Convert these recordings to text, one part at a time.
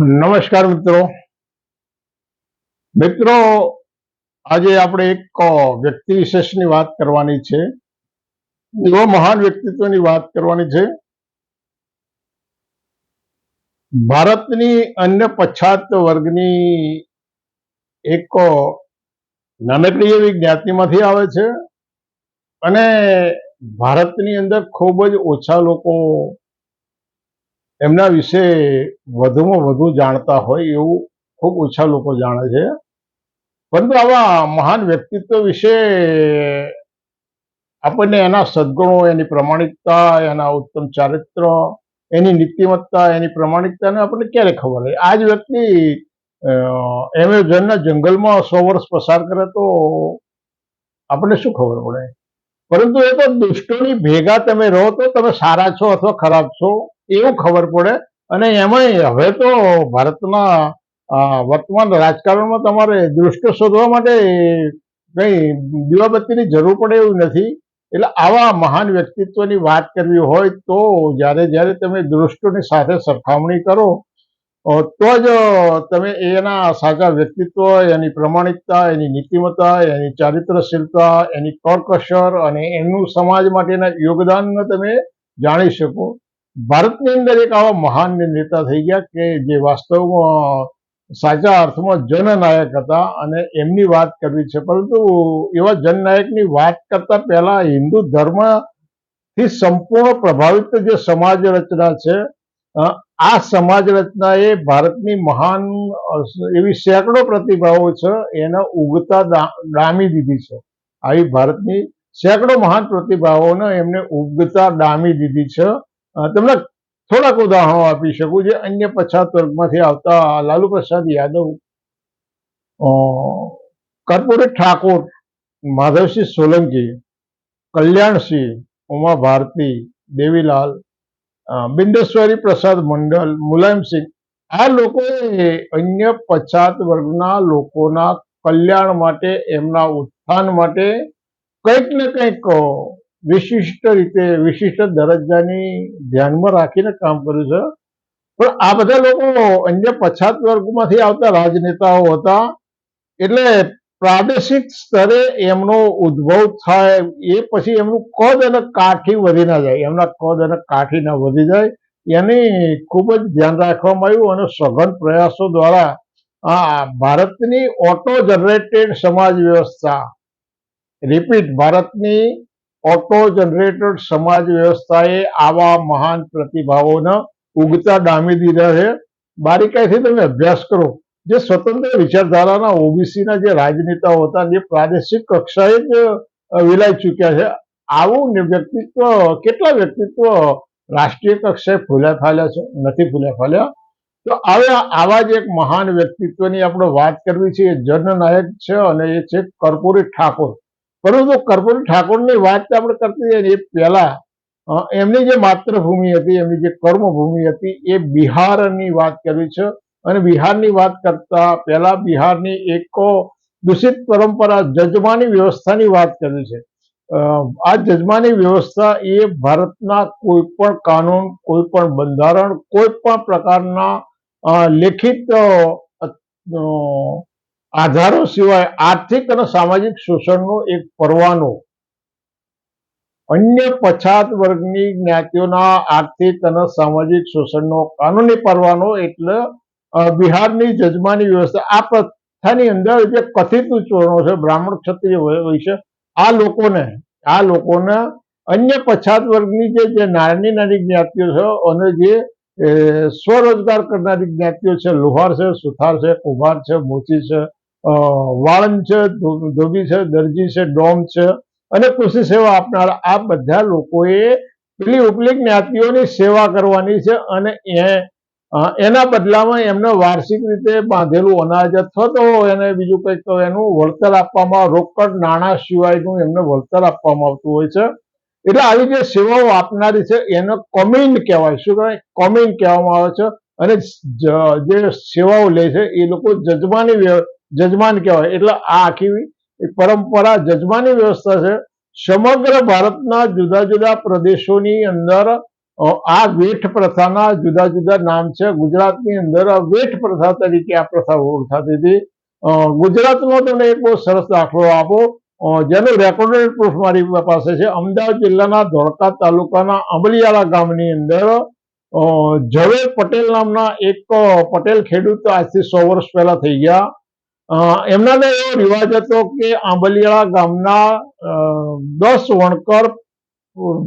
નમસ્કાર મિત્રો. મિત્રો, આજે આપણે એક વ્યક્તિ વિશેષની વાત કરવાની છે. એવા મહાન વ્યક્તિત્વની વાત કરવાની છે. ભારતની અન્ય પછાત વર્ગની એક નાનકડી એવી જ્ઞાતિમાંથી આવે છે. અને ભારતની અંદર ખૂબ જ ઓછા લોકો એમના વિશે વધુમાં વધુ જાણતા હોય એવું ખૂબ ઓછા લોકો જાણે છે. પરંતુ આવા મહાન વ્યક્તિત્વ વિશે આપણને એના સદગુણો, એની પ્રમાણિકતા, એના ઉત્તમ ચારિત્ર, એની નીતિમત્તા, એની પ્રમાણિકતાને આપણને ક્યારે ખબર હોય? આ જ વ્યક્તિ એમેઝોનના જંગલમાં સો વર્ષ પસાર કરે તો આપણને શું ખબર પડે? પરંતુ એ તો દુષ્ટોની ભેગા તમે રહો તો તમે સારા છો અથવા ખરાબ છો? એવું ખબર પડે. અને એમાંય હવે તો ભારતના વર્તમાન રાજકારણમાં તમારે દૃષ્ટ શોધવા માટે કઈ દીવાબત્તીની જરૂર પડે એવું નથી. એટલે આવા મહાન વ્યક્તિત્વની વાત કરવી હોય તો જ્યારે જ્યારે તમે દૃષ્ટોની સાથે સરખામણી કરો તો જ તમે એના સાચા વ્યક્તિત્વ, એની પ્રમાણિકતા, એની નીતિમત્તા, એની ચારિત્રશીલતા, એની કરકસર અને એનું સમાજ માટેના યોગદાનને તમે જાણી શકો. ભારતની અંદર એક આવા મહાન નેતા થઈ ગયા કે જે વાસ્તવમાં સાચા અર્થમાં જનનાયક હતા અને એમની વાત કરવી છે. પરંતુ એવા જનનાયકની વાત કરતા પહેલા હિન્દુ ધર્મથી સંપૂર્ણ પ્રભાવિત જે સમાજ રચના છે આ સમાજ રચના એ ભારતની મહાન એવી સેંકડો પ્રતિભાઓ છે, એને ઉગતા ડામી દીધી છે. આવી ભારતની સેંકડો મહાન પ્રતિભાઓને એમને ઉગતા ડામી દીધી છે. તમને થોડાક ઉદાહરણો આપી શકું જે અન્ય પછાત વર્ગમાંથી આવતા લાલુ પ્રસાદ યાદવ અ, કર્પૂરી ઠાકોર માધવસિંહ સોલંકી કલ્યાણસિંહ ઉમા ભારતી દેવીલાલ બિંદેશ્વરી પ્રસાદ મંડલ મુલાયમસિંહ આ લોકોએ અન્ય પછાત વર્ગના લોકોના કલ્યાણ માટે એમના ઉત્થાન માટે કંઈક ને કંઈક વિશિષ્ટ રીતે, વિશિષ્ટ દરજ્જાની ધ્યાનમાં રાખીને કામ કર્યું છે. પણ આ બધા લોકો અન્ય પછાત વર્ગમાંથી આવતા રાજનેતાઓ હતા. એટલે પ્રાદેશિક સ્તરે એમનો ઉદ્ભવ થાય એ પછી એમનું કદ અને કાઠી વધી ના જાય. એમના કદ અને કાઠી ના વધી જાય. એની ખૂબ જ ધ્યાન રાખવામાં આવ્યું અને સઘન પ્રયાસો દ્વારા આ ભારતની ઓટો જનરેટેડ સમાજ વ્યવસ્થા રિપીટ ભારતની ઓટો જનરેટેડ સમાજ વ્યવસ્થાએ આવા મહાન પ્રતિભાવોને ઉગતા ડામી દીધા છે. બારીકાઈથી તમે અભ્યાસ કરો. જે સ્વતંત્ર વિચારધારાના ઓબીસીના જે રાજનેતાઓ હતા, જે પ્રાદેશિક કક્ષાએ જ વિલાઈ ચૂક્યા છે. આવું વ્યક્તિત્વ, કેટલા વ્યક્તિત્વ રાષ્ટ્રીય કક્ષાએ ફૂલ્યા ફાલ્યા છે? નથી ફૂલ્યા ફાલ્યા. તો હવે આવા જ એક મહાન વ્યક્તિત્વની આપણે વાત કરવી છે. જનનાયક છે અને એ છે કર્પૂરી ઠાકોર. પરંતુ કર્પૂરી ઠાકોરની વાત આપણે કરતી એ પહેલા એમની જે માતૃભૂમિ હતી, એમની જે કર્મભૂમિ હતી, એ બિહારની વાત કરવી છે. અને બિહારની વાત કરતા પહેલા બિહારની એક દૂષિત પરંપરા જજમાની વ્યવસ્થાની વાત કરવી છે. આ જજમાની વ્યવસ્થા એ ભારતના કોઈ પણ કાનૂન, કોઈ પણ બંધારણ, કોઈ પણ પ્રકારના લેખિત આધારો સિવાય આર્થિક અને સામાજિક શોષણનો એક પરવાનો. અન્ય પછાત વર્ગની જ્ઞાતિઓના આર્થિક અને સામાજિક શોષણનો કાનૂની પરવાનો એટલે બિહારની જજમાની વ્યવસ્થા. આ પ્રથાની અંદર જે કથિત ચોરણો છે, બ્રાહ્મણ ક્ષત્રિય હોય વૈશ્ય આ લોકોને આ લોકોને અન્ય પછાત વર્ગની જે નાની નાની જ્ઞાતિઓ છે અને જે સ્વરોજગાર કરનારી જ્ઞાતિઓ છે, લુહાર છે, સુથાર છે, કુભાર છે, મોચી છે વાળંદ છે ધોબી છે, દરજી છે, ડોમ છે અને કૃષિ સેવા આપનાર આ બધા લોકોએ પેલી ઉપલી જ્ઞાતિઓની સેવા કરવાની છે અને એ એના બદલામાં એમને વાર્ષિક રીતે બાંધેલું અનાજ અથવા તો એને બીજું કંઈક તો એનું વળતર આપવામાં, રોકડ નાણાં સિવાયનું એમને વળતર આપવામાં આવતું હોય છે. એટલે આવી જે સેવાઓ આપનારી છે એને કોમિન કહેવાય. શું કહેવાય? કોમિન કહેવામાં આવે છે. અને જે સેવાઓ લે છે એ લોકો જજમાની જજમાન કહેવાય. એટલે આ આખી પરંપરા જજમાની વ્યવસ્થા છે. સમગ્ર ભારતના જુદા જુદા પ્રદેશોની અંદર આ વેઠ પ્રથાના જુદા જુદા નામ છે. ગુજરાતની અંદર વેઠ પ્રથા તરીકે આ પ્રથા ઓળખાતી હતી. ગુજરાતનો તમને એક બહુ સરસ દાખલો આપો. જેનો રેકોર્ડેડ પ્રૂફ મારી પાસે છે. અમદાવાદ જિલ્લાના ધોળકા તાલુકાના અમલિયાળા ગામની અંદર ઝવેર પટેલ નામના એક પટેલ ખેડૂત આજથી સો વર્ષ પહેલા થઈ ગયા. અ, એમનાને એવો રિવાજ હતો કે આંબલિયાળા ગામના દસ વણકર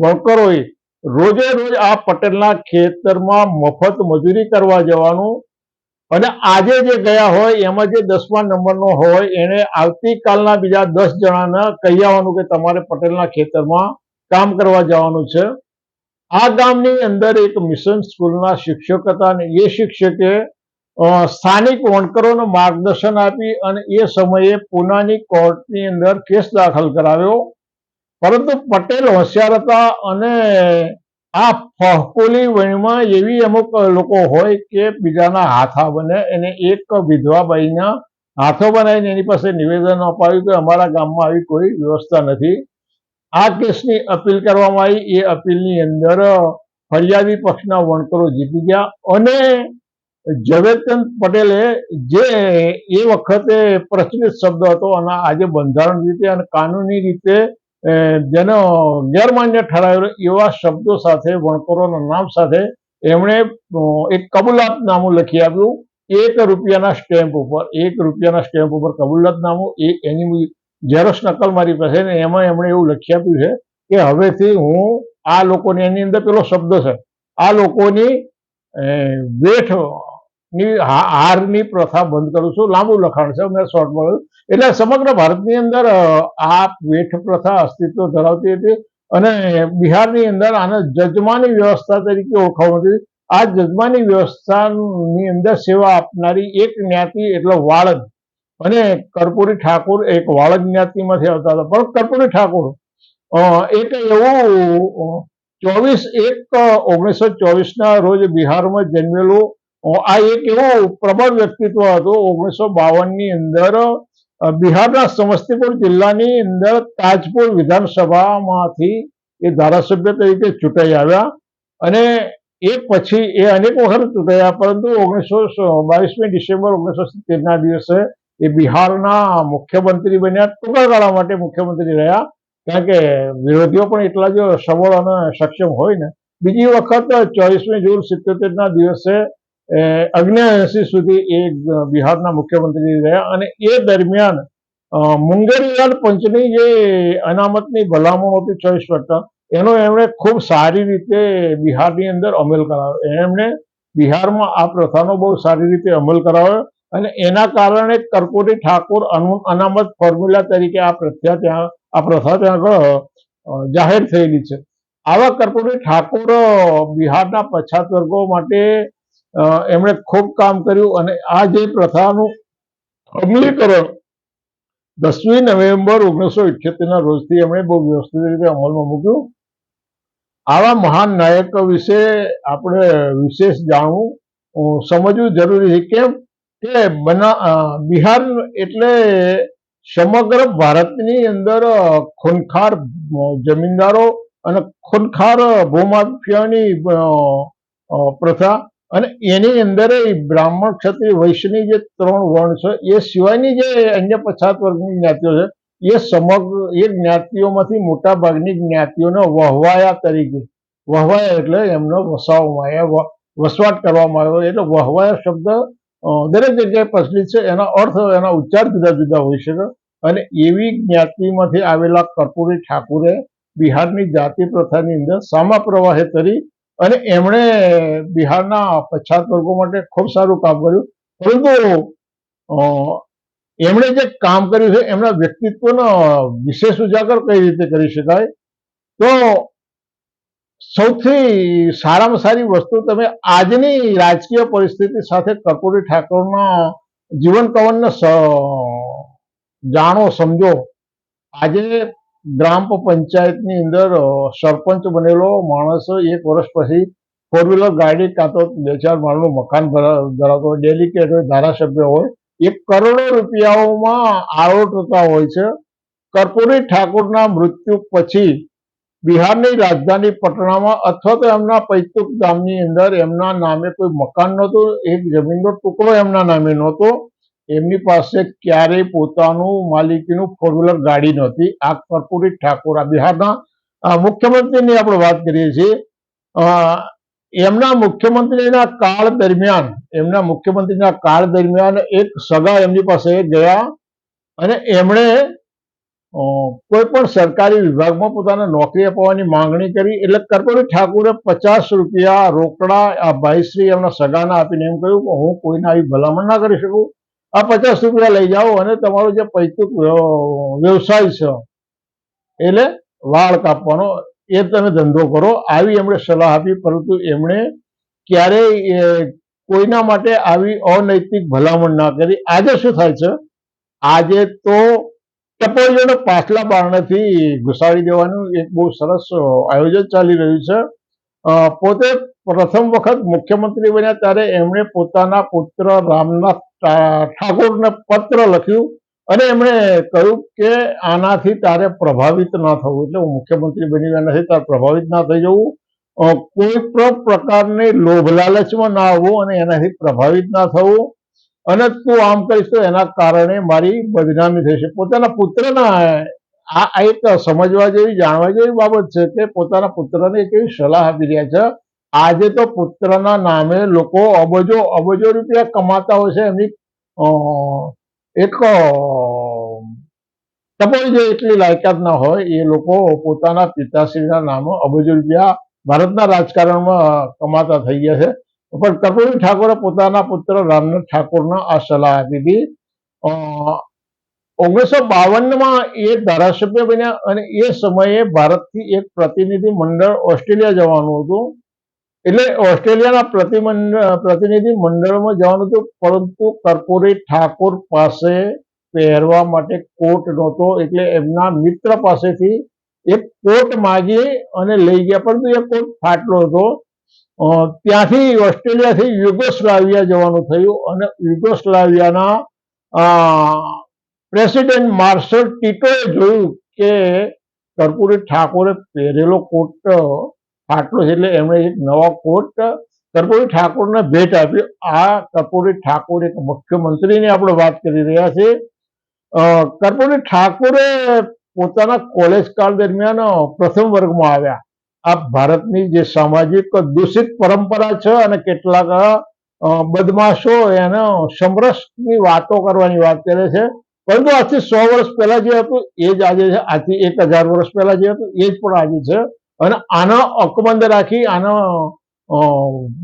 વણકરોએ રોજે રોજ આ પટેલના ખેતરમાં મફત મજૂરી કરવા જવાનું અને આજે જે ગયા હોય એમાં જે દસમા નંબરનો હોય એને આવતીકાલના બીજા દસ જણાને કહી આવવાનું કે તમારે પટેલના ખેતરમાં કામ કરવા જવાનું છે. આ ગામની અંદર એક મિશન સ્કૂલના શિક્ષક હતા અને એ શિક્ષકે સ્થાનિક વણકરોને માર્ગદર્શન આપી અને એ સમયે પુનાની કોર્ટની અંદર કેસ દાખલ કરાવ્યો. પરંતુ પટેલ હોશિયાર હતા અને આ ફહકુલી વણીમાં એવી અમુક લોકો હોય કે બીજાના હાથા બને, એને એક વિધવાભાઈના હાથો બનાવીને એની પાસે નિવેદન અપાવ્યું કે અમારા ગામમાં આવી કોઈ વ્યવસ્થા નથી. આ કેસની અપીલ કરવામાં આવી. એ અપીલની અંદર ફરિયાદી પક્ષના વણકરો જીતી ગયા અને ઝવેરચંદ પટેલે જે એ વખતે પ્રચલિત શબ્દ હતો અને આજે બંધારણ રીતે અને કાનૂની રીતે જેનો ગેરમાન્ય ઠરાવેલો એવા શબ્દો સાથે, વણકરોના નામ સાથે એમણે એક કબૂલાતનામું લખી આપ્યું. એક રૂપિયાના સ્ટેમ્પ ઉપર, એક રૂપિયાના સ્ટેમ્પ ઉપર કબૂલાતનામું, એ એની ઝેરોક્ષ નકલ મારી પાસે ને એમાં એમણે એવું લખી આપ્યું છે કે હવેથી હું આ લોકોની એની અંદર પેલો શબ્દ છે. આ લોકોની વેઠ ની હારની પ્રથા બંધ કરું છું. લાંબુ લખાણ છે, મેં શોર્ટમાં એટલે સમગ્ર ભારતની અંદર આ વેઠ પ્રથા અસ્તિત્વ ધરાવતી હતી અને બિહારની અંદર આને જજમાની વ્યવસ્થા તરીકે ઓળખાવતી હતી. આ જજમાની વ્યવસ્થાની અંદર સેવા આપનારી એક જ્ઞાતિ એટલે વાળદ. અને કર્પૂરી ઠાકોર એક વાળદ જ્ઞાતિમાંથી આવતા હતા. પણ કર્પૂરી ઠાકોર એક એવું ચોવીસ એક ઓગણીસો ચોવીસના રોજ બિહારમાં જન્મેલું આ એક એવો પ્રબળ વ્યક્તિત્વ હતું ઓગણીસો બાવનની અંદર. બિહારના સમસ્તીપુર જિલ્લાની અંદર તાજપુર વિધાનસભામાંથી એ ધારાસભ્ય તરીકે ચૂંટાઈ આવ્યા અને એ પછી એ અનેક વખત ચૂંટાયા, પરંતુ ઓગણીસો બાવીસમી ડિસેમ્બર ઓગણીસો સિત્તેરના દિવસે એ બિહારના મુખ્યમંત્રી બન્યા, ટૂંકા ગાળા માટે મુખ્યમંત્રી રહ્યા. કારણ કે વિરોધીઓ પણ એટલા જ સબળ અને સક્ષમ હોય ને. બીજી વખત ચોવીસમી જૂન સિત્તોતેરના દિવસે અગ્નેએસી સુધી એ બિહારના મુખ્યમંત્રી રહ્યા અને એ દરમિયાન મુંગેરીલાલ પંચની જે અનામતની ભલામણ હતી ચોવીસ ટકા એનો એમણે ખૂબ સારી રીતે બિહારની અંદર અમલ કરાવ્યો. એમણે બિહારમાં આ પ્રથાનો બહુ સારી રીતે અમલ કરાવ્યો અને એના કારણે કર્પૂરી ઠાકોર અનુ- અનામત ફોર્મ્યુલા તરીકે આ પ્રથા ત્યાં, આ પ્રથા ત્યાં જાહેર થયેલી છે. આવા કર્પૂરી ઠાકોર બિહારના પછાત વર્ગો માટે એમણે ખૂબ કામ કર્યું અને આ જે પ્રથાનું અમલીકરણ દસમી નવેમ્બર ઓગણીસો ઇઠ્યોતેરના રોજથી એમણે બહુ વ્યવસ્થિત રીતે અમલમાં મૂક્યું. આવા મહાન નાયકો વિશે આપણે વિશેષ જાણવું સમજવું જરૂરી છે. કેમ કે બના બિહાર એટલે સમગ્ર ભારતની અંદર ખૂનખાર જમીનદારો અને ખૂનખાર ભૂમાફિયાની પ્રથા અને એની અંદર બ્રાહ્મણ ક્ષત્રિય વૈશ્યની જે ત્રણ વર્ણ છે, એ સિવાયની જે અન્ય પછાત વર્ગની જ્ઞાતિઓ છે, એ સમગ્ર, એ જ્ઞાતિઓમાંથી મોટા ભાગની જ્ઞાતિઓને વહવાયા તરીકે, વહવાયા એટલે એમનો વસાવવામાં આવ્યા વસવાટ કરવામાં આવ્યો, એટલે વહવાયા શબ્દ દરેક જગ્યાએ પ્રચલિત છે, એના અર્થ એના ઉચ્ચાર જુદા જુદા હોઈ શકે અને એવી જ્ઞાતિમાંથી આવેલા કર્પૂરી ઠાકુરે બિહારની જાતિ પ્રથાની અંદર સામા પ્રવાહે તરી અને એમણે બિહારના પછાત વર્ગો માટે ખૂબ સારું કામ કર્યું. પરંતુ એમણે જે કામ કર્યું છે, એમના વ્યક્તિત્વનો વિશેષ ઉજાગર કઈ રીતે કરી શકાય? તો સૌથી સારામાં સારી વસ્તુ તમે આજની રાજકીય પરિસ્થિતિ સાથે કર્પૂરી ઠાકોરના જીવન કવનને જાણો, સમજો. આજે ગ્રામ પંચાયતની અંદર સરપંચ બનેલો માણસ એક વર્ષ પછી ફોર વ્હીલર ગાડી કાં તો બે ચાર માળનું મકાન ધરા- ધરાવતો હોય ડેલિકેટ હોય, ધારાસભ્ય હોય એ કરોડો રૂપિયાઓમાં આરોટતા હોય છે. કર્પૂરી ઠાકોરના મૃત્યુ પછી બિહારની રાજધાની પટનામાં અથવા તો એમના પૈતૃક ગામની અંદર એમના નામે કોઈ મકાન નહોતું, એક જમીનનો ટુકડો એમના નામે નહોતો. એમની પાસે ક્યારેય પોતાનું માલિકીનું ફોર વ્હીલર ગાડી નહોતી. આ કર્પૂરી ઠાકોર આ બિહારના મુખ્યમંત્રીની આપણે વાત કરીએ છીએ. એમના મુખ્યમંત્રીના કાળ દરમિયાન, એમના મુખ્યમંત્રીના કાળ દરમિયાન એક સગા એમની પાસે ગયા અને એમણે કોઈ પણ સરકારી વિભાગમાં પોતાને નોકરી અપાવવાની માંગણી કરી એટલે કર્પૂરી ઠાકુરે પચાસ રૂપિયા રોકડા આ ભાઈશ્રી એમના સગાના આપીને એમ કહ્યું કે હું કોઈને આવી ભલામણ ના કરી શકું. આ પચાસ રૂપિયા લઈ જાઓ અને તમારો જે પૈતૃક વ્ય- વ્યવસાય છે એટલે વાળ કાપવાનો, એ તમે ધંધો કરો. આવી એમણે સલાહ આપી, પરંતુ એમણે ક્યારેય કોઈના માટે આવી અનૈતિક ભલામણ ના કરી. આજે શું થાય છે? આજે તો ટપોરીઓને પાછલા બારણેથી ઘુસાડી દેવાનું એક બહુ સરસ આયોજન ચાલી રહ્યું છે. પોતે પ્રથમ વખત મુખ્યમંત્રી બન્યા ત્યારે એમણે પોતાના પુત્ર રામનાથ ઠાકોરને પત્ર લખ્યું અને એમણે કહ્યું કે આનાથી તારે પ્રભાવિત ના થવું. એટલે હું મુખ્યમંત્રી બની ગયા નથી, તારે પ્રભાવિત ના થઈ જવું. કોઈ પણ પ્રકારની લોભ લાલચમાં ના આવવું અને એનાથી પ્રભાવિત ના થવું. અને તું આમ કરીશ તો એના કારણે મારી બદનામી થશે. પોતાના પુત્રના, આ એક સમજવા જેવી, જાણવા જેવી બાબત છે કે પોતાના પુત્રને એક સલાહ આપી રહ્યા છે. આજે તો પુત્રના નામે લોકો અબજો અબજો રૂપિયા કમાતા હોય છે એમની એક અ, જે એટલી લાયકાત ના હોય એ લોકો પોતાના પિતાશ્રીના નામે અબજો રૂપિયા ભારતના રાજકારણમાં કમાતા થઈ ગયા છે. પણ કર્પૂરી ઠાકોરે પોતાના પુત્ર રામનાથ ઠાકોરને આ સલાહ આપી હતી. ઓગણીસો બાવનમાં એ ધારાસભ્ય બન્યા અને એ સમયે ભારતથી એક પ્રતિનિધિ મંડળ ઓસ્ટ્રેલિયા જવાનું હતું. એટલે ઓસ્ટ્રેલિયાના પ્રતિમંડળ પ્રતિનિધિ મંડળમાં જવાનું હતું, પરંતુ કર્પૂરી ઠાકોર પાસે પહેરવા માટે કોટ નહોતો, એટલે એમના મિત્ર પાસેથી એક કોટ માગી અને લઈ ગયા, પરંતુ એ કોટ ફાટલો હતો. ત્યાંથી ઓસ્ટ્રેલિયાથી યુગોસ્લાવિયા જવાનું થયું અને યુગોસ્લાવિયાના પ્રેસિડેન્ટ માર્શલ ટીટોએ જોયું કે કર્પૂરી ઠાકોરે પહેરેલો કોટ ફાટલો છે એટલે એમણે એક નવા કોટ કર્પૂરી ઠાકોરને ભેટ આપ્યો આ કર્પૂરી ઠાકોર એક મુખ્યમંત્રીની આપણે વાત કરી રહ્યા છે કર્પૂરી ઠાકોરે પોતાના કોલેજ કાળ દરમિયાન પ્રથમ વર્ગમાં આવ્યા. આ ભારતની જે સામાજિક દૂષિત પરંપરા છે અને કેટલાક બદમાશો એનો સમરસની વાતો કરવાની વાત કરે છે. પરંતુ આજથી સો વર્ષ પહેલા જે હતું, એ જ આજે છે. આજથી એક હજાર વર્ષ પહેલા જે હતું, એ જ પણ આજે છે. અને આનો અકબંધ રાખી આનો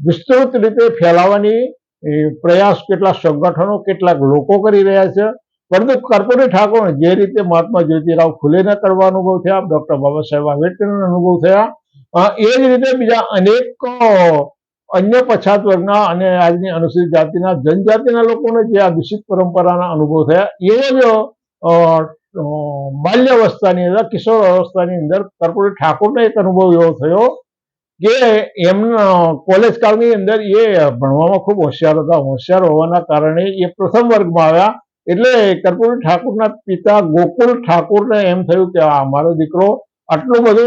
વિસ્તૃત રીતે ફેલાવવાની એ, પ્રયાસ કેટલાક સંગઠનો કેટલાક લોકો કરી રહ્યા છે. પરંતુ કર્પૂરી ઠાકોર જે રીતે મહાત્મા જ્યોતિરાવ ફુલેના કરવા અનુભવ થયા ડોક્ટર બાબા સાહેબ આંબેડકરના અનુભવ થયા એ જ રીતે બીજા અનેક અન્ય પછાત વર્ગના અને આજની અનુસૂચિત જાતિના જનજાતિના લોકોને જે આ દૂષિત પરંપરાના અનુભવ થયા એવો જ બાલ્યાવસ્થાની અંદર, કિશોર અવસ્થાની અંદર કર્પૂરી ઠાકોરનો એક અનુભવ એવો થયો કે એમના કોલેજ કાળની અંદર એ ભણવામાં ખૂબ હોશિયાર હતા. હોશિયાર હોવાના કારણે એ પ્રથમ વર્ગમાં આવ્યા. એટલે કર્પૂરી ઠાકોરના પિતા ગોકુલ ઠાકોરને એમ થયું કે, આ મારો દીકરો આટલો બધો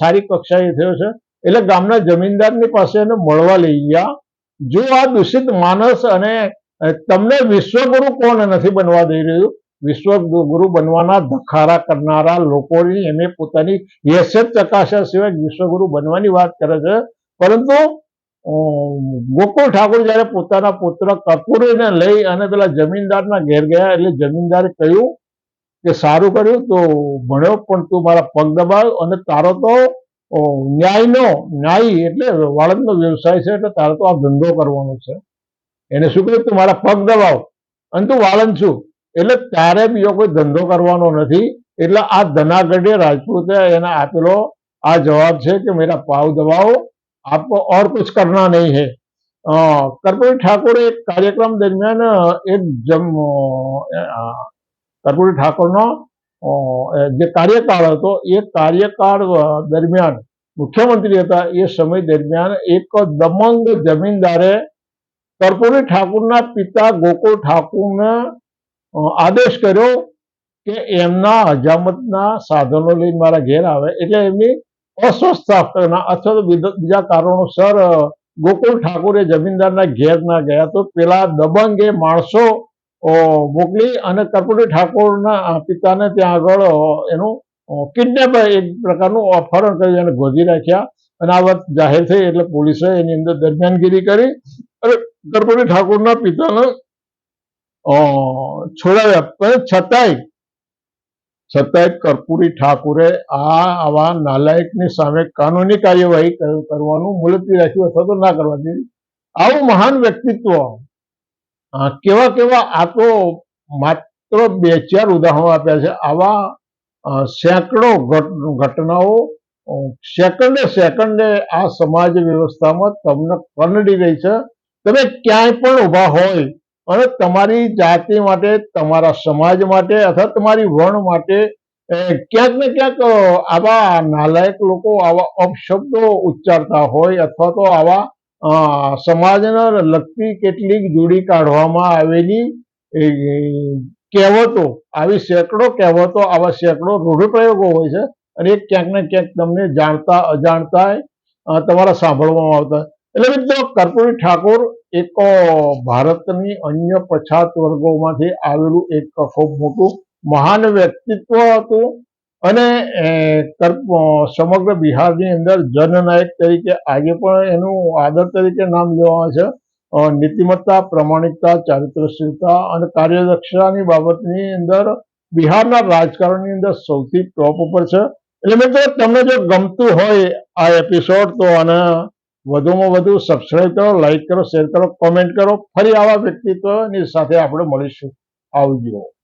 સારી કક્ષાએ થયો છે. એટલે ગામના જમીનદારની પાસે એને મળવા લઈ ગયા. જો આ દૂષિત માનસ અને તમને વિશ્વગુરુ કોણ નથી બનવા દઈ રહ્યું? વિશ્વગુરુ બનવાના ધખારા કરનારા લોકોની એમને પોતાની હેસિયત ચકાસ્યા સિવાય વિશ્વગુરુ બનવાની વાત કરે છે. પરંતુ ગોકુળ ઠાકોર જ્યારે પોતાના પુત્ર કપૂરીને લઈ અને પેલા જમીનદારના ઘેર ગયા એટલે જમીનદારે કહ્યું કે સારું કર્યું તો ભણ્યો, પણ તું મારા પગ દબાવ અને તારો તો ન્યાયનો, ન્યાય એટલે વાળંદનો વ્યવસાય છે એટલે તારો તો આ ધંધો કરવાનો છે. એને શું કહ્યું? તું મારા પગ દબાવ. અને તું વાળંદ છું. એટલે ત્યારે બીજો કોઈ ધંધો કરવાનો નથી એટલે આ ધનાગઢે રાજપૂતે એને આપેલો આ જવાબ છે કે મેરા પાવ દબાવો આપકો ઓર કુછ કરના નહીં હે કર્પૂરી ઠાકોર એક કાર્યક્રમ દરમિયાન એક જમ કર્પૂરી ઠાકોરનો જે કાર્યકાળ હતો એ કાર્યકાળ દરમિયાન મુખ્યમંત્રી હતા એ સમય દરમિયાન એક દમંગ જમીનદારે કર્પૂરી ઠાકુરના પિતા ગોકુળ ઠાકુરના આદેશ કર્યો કે એમના હજામતના સાધનો લઈને મારા ઘેર આવે. એટલે એમની અસ્વસ્થતા અથવા તો બીજા કારણોસર ગોકુલ ઠાકોરે જમીનદારના ઘેર ના ગયા તો પેલા દબંગે માણસો મોકલી અને કર્પુરી ઠાકોરના પિતાને ત્યાં આગળ એનું કિડનેપ એક પ્રકારનું અપહરણ કરી અને ગોધી રાખ્યા. અને આ વાત જાહેર થઈ એટલે પોલીસે એની અંદર દરમિયાનગીરી કરી અને કર્પુરી ઠાકોરના પિતાને છોડાવ્યા પણ છતાંય છતાંય કર્પૂરી ઠાકુરે આ, આવા નાલાયકની સામે કાનૂની કાર્યવાહી કરવાનું મુલતવી રાખ્યું અથવા તો ના કરવા દીધી. આવું મહાન વ્યક્તિત્વ કેવા કેવા આ તો માત્ર બે, ચાર ઉદાહરણો આપ્યા છે. આવા સેંકડો ઘટ- ઘટનાઓ સેકન્ડે સેકન્ડે આ સમાજ વ્યવસ્થામાં તમને કરડી રહી છે. તમે ક્યાંય પણ ઊભા હોય અને તમારી જાતિ માટે, તમારા સમાજ માટે અથવા તમારી વર્ણ માટે ક્યાંક ને ક્યાંક આવા નાલાયક લોકો આવા અપશબ્દો ઉચ્ચારતા હોય અથવા તો આવા સમાજને લગતી કેટલીક જોડી કાઢવામાં આવેલી કહેવતો, આવી સેંકડો કહેવતો, આવા સેંકડો રૂઢિપ્રયોગો હોય છે અને એ ક્યાંક ને ક્યાંક તમને જાણતા અજાણતા તમારા સાંભળવામાં આવતા. એટલે મિત્રો, કર્પૂરી ઠાકોર એક ભારતની અન્ય પછાત વર્ગોમાંથી આવેલું એક ખૂબ મોટું મહાન વ્યક્તિત્વ હતું અને સમગ્ર બિહારની અંદર જનનાયક તરીકે આજે પણ એનું આદર તરીકે નામ લેવામાં છે. નીતિમત્તા, પ્રમાણિકતા, ચારિત્રશીલતા અને કાર્યદક્ષતાની બાબતની અંદર બિહારના રાજકારણની અંદર સૌથી ટોપ ઉપર છે. એટલે મિત્રો, તમને જો ગમતું હોય આ એપિસોડ તો આને વધુમાં વધુ સબસ્ક્રાઈબ કરો લાઈક કરો શેર કરો કોમેન્ટ કરો. ફરી આવા વ્યક્તિત્વની સાથે આપણે મળીશું. આવજો.